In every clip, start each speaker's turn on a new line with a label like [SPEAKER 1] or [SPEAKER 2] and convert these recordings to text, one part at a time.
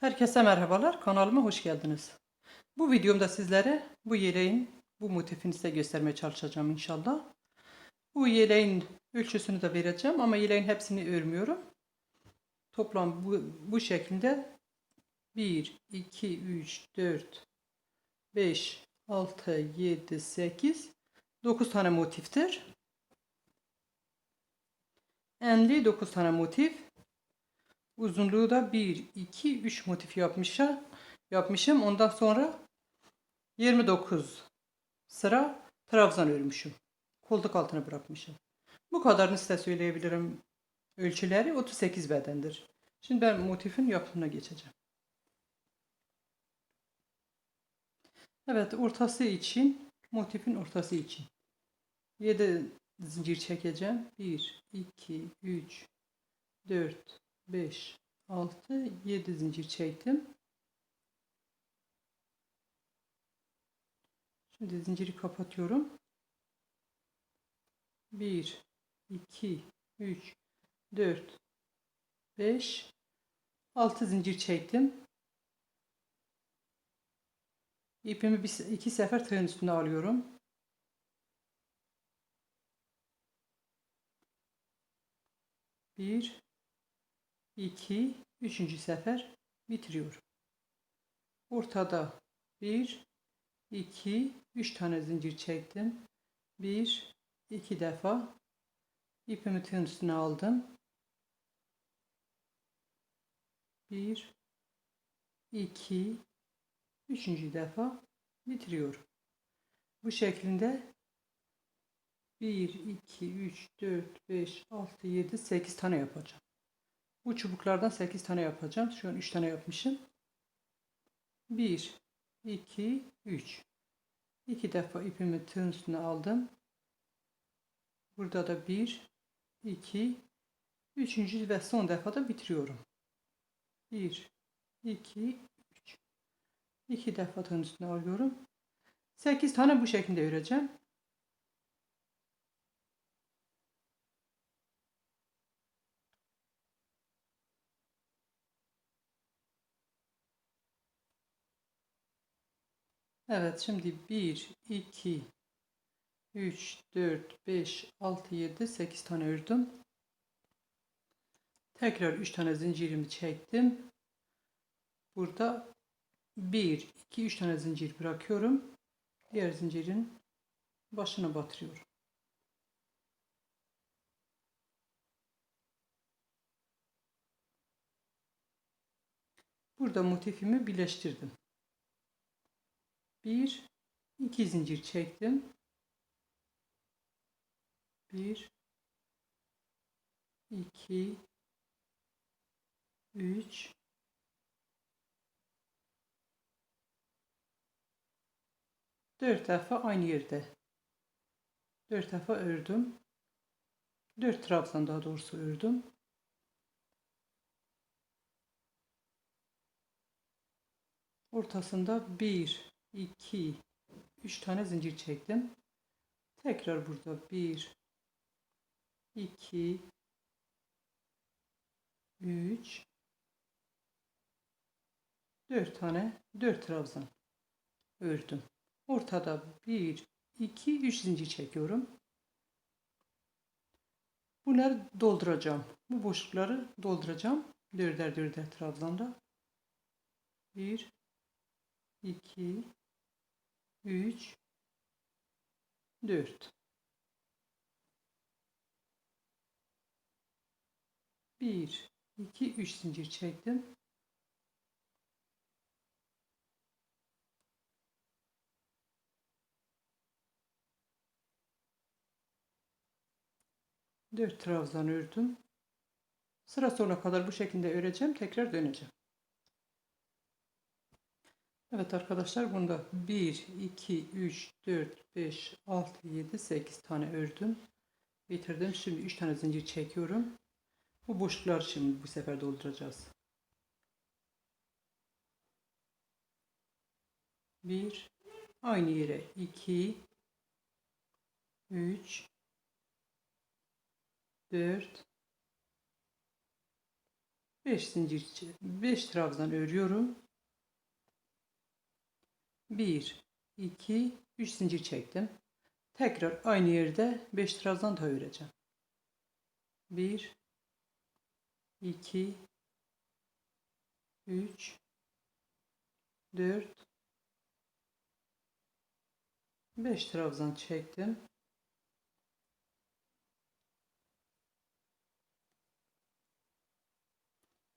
[SPEAKER 1] Herkese merhabalar. Kanalıma hoş geldiniz. Bu videomda sizlere bu yeleğin bu motifini size göstermeye çalışacağım inşallah. Bu yeleğin ölçüsünü de vereceğim ama yeleğin hepsini örmüyorum. Toplam bu, bu şekilde 1, 2, 3, 4, 5, 6, 7, 8, 9 tane motiftir. Enli 9 tane motif. Uzunluğu da 1, 2, 3 motif yapmışım. yapmışım. Ondan sonra 29 sıra trabzan örmüşüm. Koltuk altına bırakmışım. Bu kadarını size söyleyebilirim. Ölçüleri 38 bedendir. Şimdi ben motifin yapımına geçeceğim. Evet ortası için motifin ortası için 7 zincir çekeceğim. 1, 2, 3, 4, 5, 6, 7 zincir çektim. Şimdi zinciri kapatıyorum. 1, 2, 3, 4, 5, 6 zincir çektim. İpimi bir, iki sefer tığın üstüne alıyorum. Bir, 2, 3. sefer bitiriyorum. Ortada 1, 2, 3 tane zincir çektim. 1, 2 defa ipimi tığın üstüne aldım. 1, 2, 3. defa bitiriyorum. Bu şekilde 1, 2, 3, 4, 5, 6, 7, 8 tane yapacağım. Bu çubuklardan 8 tane yapacağım. Şu an 3 tane yapmışım. 1, 2, 3. 2 defa ipimi tığın üstüne aldım. Burada da 1, 2, 3. ve son defa da bitiriyorum. 1, 2, 3. 2 defa tığın üstüne alıyorum. 8 tane bu şekilde öreceğim. Evet şimdi 1, 2, 3, 4, 5, 6, 7, 8 tane ördüm. Tekrar 3 tane zincirimi çektim. Burada 1, 2, 3 tane zincir bırakıyorum. Diğer zincirin başına batırıyorum. Burada motifimi birleştirdim. Bir, iki zincir çektim. Bir, iki, üç, dört defa aynı yerde. Dört defa ördüm. Dört trabzan daha doğrusu ördüm. Ortasında bir, 2 3 tane zincir çektim. Tekrar burada 1 2 3 4 tane 4 trabzan ördüm. Ortada 1 2 3 zincir çekiyorum. Bunları dolduracağım. Bu boşlukları dolduracağım. Dörder dörder trabzanda. 1 2 3 4 1 2 3 zincir çektim. Dört trabzan ördüm. Sıra sonuna kadar bu şekilde öreceğim. Tekrar döneceğim. Evet arkadaşlar bunda 1, 2, 3, 4, 5, 6, 7, 8 tane ördüm. Bitirdim. Şimdi 3 tane zincir çekiyorum. Bu boşlukları şimdi bu sefer dolduracağız. 1 aynı yere 2 3 4 5 zincir 5 trabzan örüyorum. 1 2 3 zincir çektim. Tekrar aynı yerde 5 trabzan da öreceğim. 1 2 3 4 5 trabzan çektim.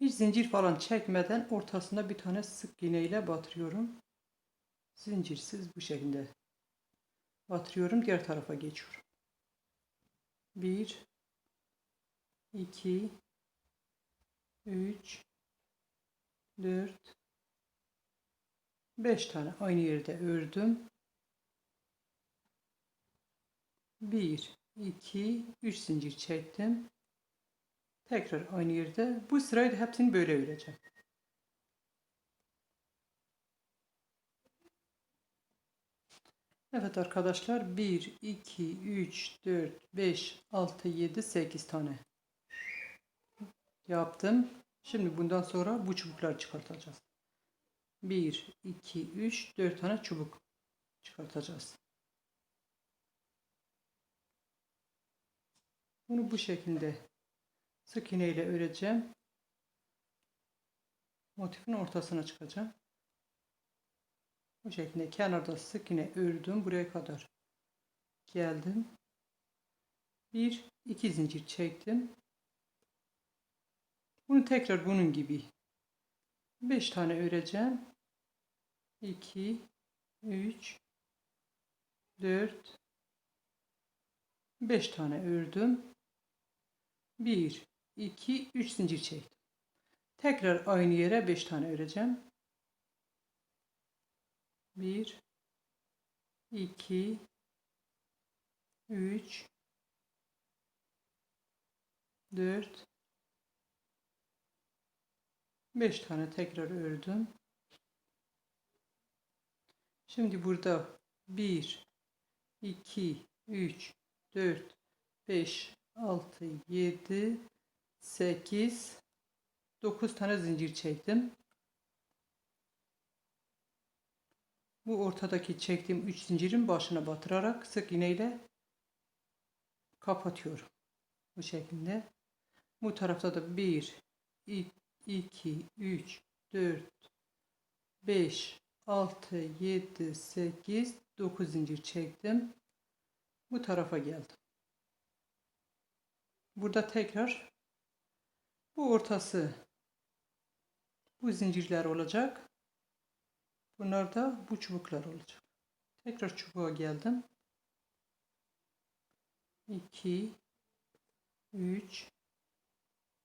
[SPEAKER 1] Hiç zincir falan çekmeden ortasına bir tane sık iğne ile batırıyorum. Zincirsiz bu şekilde batırıyorum. Diğer tarafa geçiyorum. 1 2 3 4 5 tane aynı yerde ördüm. 1 2 3 zincir çektim. Tekrar aynı yerde. Bu sırayı da hepsini böyle öreceğim. Evet arkadaşlar 1 2 3 4 5 6 7 8 tane yaptım. Şimdi bundan sonra bu çubukları çıkartacağız. 1 2 3 4 tane çubuk çıkartacağız. Bunu bu şekilde sık iğne ile öreceğim. Motifin ortasına çıkacağım. Bu şekilde kenarda sık iğne ördüm buraya kadar geldim. Bir iki zincir çektim. Bunu tekrar bunun gibi 5 tane öreceğim. 2 3 4 5 tane ördüm. 1 2 3 zincir çektim. Tekrar aynı yere 5 tane öreceğim. 1 2 3 4 5 tane tekrar ördüm. Şimdi burada 1 2 3 4 5 6 7 8 9 tane zincir çektim. Bu ortadaki çektiğim 3 zincirin başına batırarak sık iğne ile kapatıyorum. Bu şekilde. Bu tarafta da 1 2 3 4 5 6 7 8 9 zincir çektim. Bu tarafa geldim. Burada tekrar bu ortası bu zincirler olacak. Bunlar da bu çubuklar olacak. Tekrar çubuğa geldim. 2 3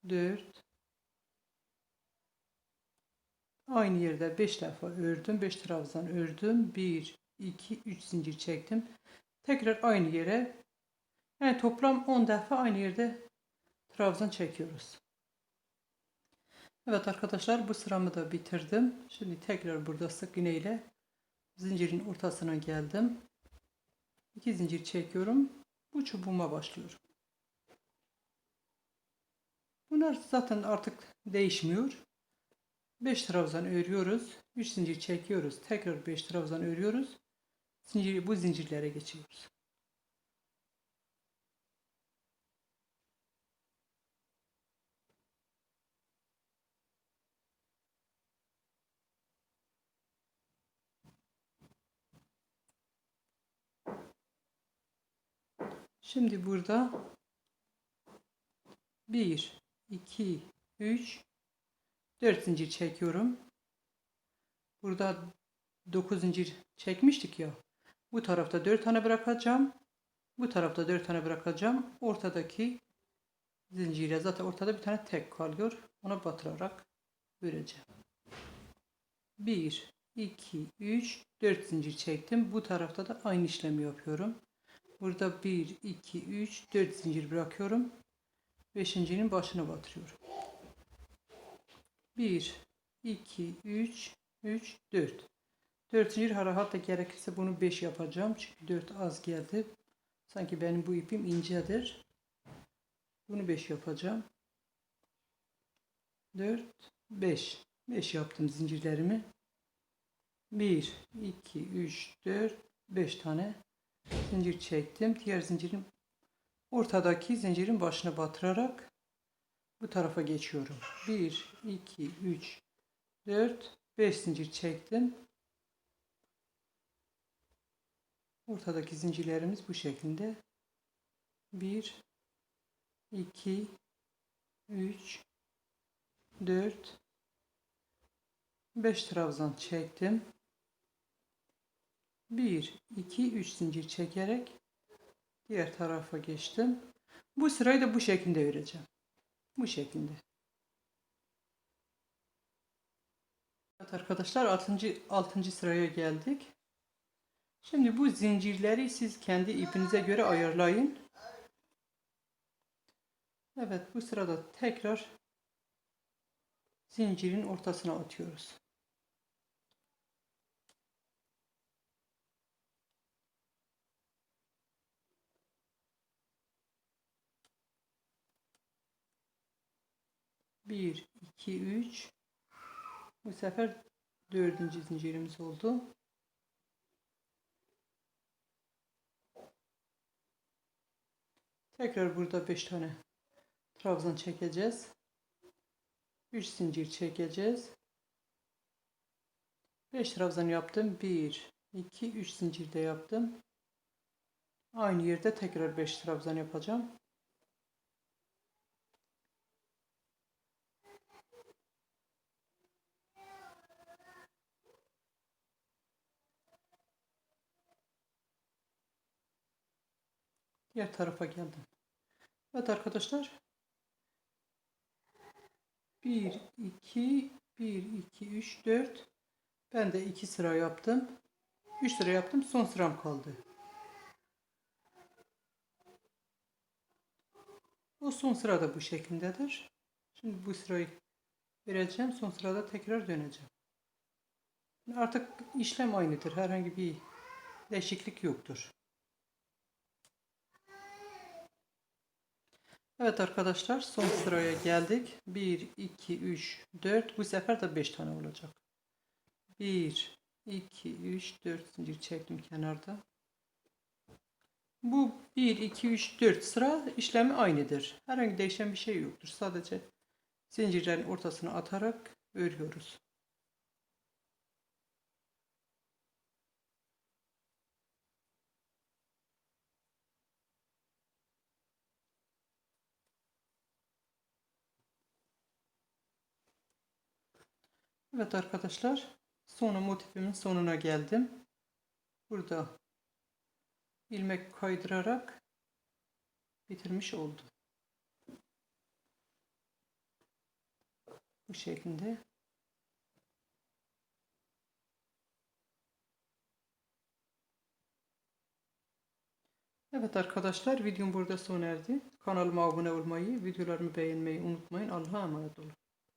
[SPEAKER 1] 4 Aynı yerde 5 defa ördüm. 5 trabzan ördüm. 1 2 3 zincir çektim. Tekrar aynı yere yani toplam 10 defa aynı yerde trabzan çekiyoruz. Evet arkadaşlar bu sıramı da bitirdim. Şimdi tekrar burada sık iğne ile zincirin ortasına geldim. 2 zincir çekiyorum. Bu çubuğuma başlıyorum. Bunlar zaten artık değişmiyor. 5 trabzan örüyoruz. 3 zincir çekiyoruz. Tekrar 5 trabzan örüyoruz. Zinciri, bu zincirlere geçiyoruz. Şimdi burada 1 2 3 4 zincir çekiyorum. Burada 9 zincir çekmiştik ya. Bu tarafta 4 tane bırakacağım. Bu tarafta 4 tane bırakacağım. Ortadaki zincire zaten ortada bir tane tek kalıyor. Ona batırarak öreceğim. 1 2 3 4 zincir çektim. Bu tarafta da aynı işlemi yapıyorum. Burada 1 2 3 4 zincir bırakıyorum. Beşincinin başına batırıyorum. 1, 2, 3, 3, 4. 4 zincir hatta gerekirse bunu 5 yapacağım. Çünkü 4 az geldi. Sanki benim bu ipim incedir. Bunu 5 yapacağım. 4, 5. 5 yaptım zincirlerimi. 1, 2, 3, 4, 5 tane zincir çektim. Diğer zincirin ortadaki zincirin başına batırarak bu tarafa geçiyorum. 1, 2, 3, 4, 5 zincir çektim. Ortadaki zincirlerimiz bu şekilde. 1, 2, 3, 4, 5 trabzan çektim. 1, 2, 3 zincir çekerek diğer tarafa geçtim. Bu sırayı da bu şekilde öreceğim. Bu şekilde. Evet arkadaşlar 6. 6. sıraya geldik. Şimdi bu zincirleri siz kendi ipinize göre ayarlayın. Evet bu sırada tekrar zincirin ortasına atıyoruz. Bir, iki, üç. Bu sefer dördüncü zincirimiz oldu. Tekrar burada 5 tane trabzan çekeceğiz. 3 zincir çekeceğiz. 5 trabzan yaptım. 1 2 3 zincir de yaptım. Aynı yerde tekrar 5 trabzan yapacağım. Diğer tarafa geldim. Evet arkadaşlar. 1, 2, 1, 2, 3, 4. Ben de 2 sıra yaptım. 3 sıra yaptım. Son sıram kaldı. O son sırada bu şekildedir. Şimdi bu sırayı vereceğim. Son sırada tekrar döneceğim. Artık işlem aynıdır. Herhangi bir değişiklik yoktur. Evet arkadaşlar son sıraya geldik. 1, 2, 3, 4. Bu sefer de 5 tane olacak. 1, 2, 3, 4 zincir çektim kenarda. Bu 1, 2, 3, 4 sıra işlemi aynıdır. Herhangi değişen bir şey yoktur. Sadece zincirlerin ortasına atarak örüyoruz. Evet arkadaşlar sonra motifimin sonuna geldim. Burada ilmek kaydırarak bitirmiş oldum. Bu şekilde. Evet arkadaşlar videom burada sona erdi. Kanalıma abone olmayı, videolarımı beğenmeyi unutmayın. Allah'a emanet olun.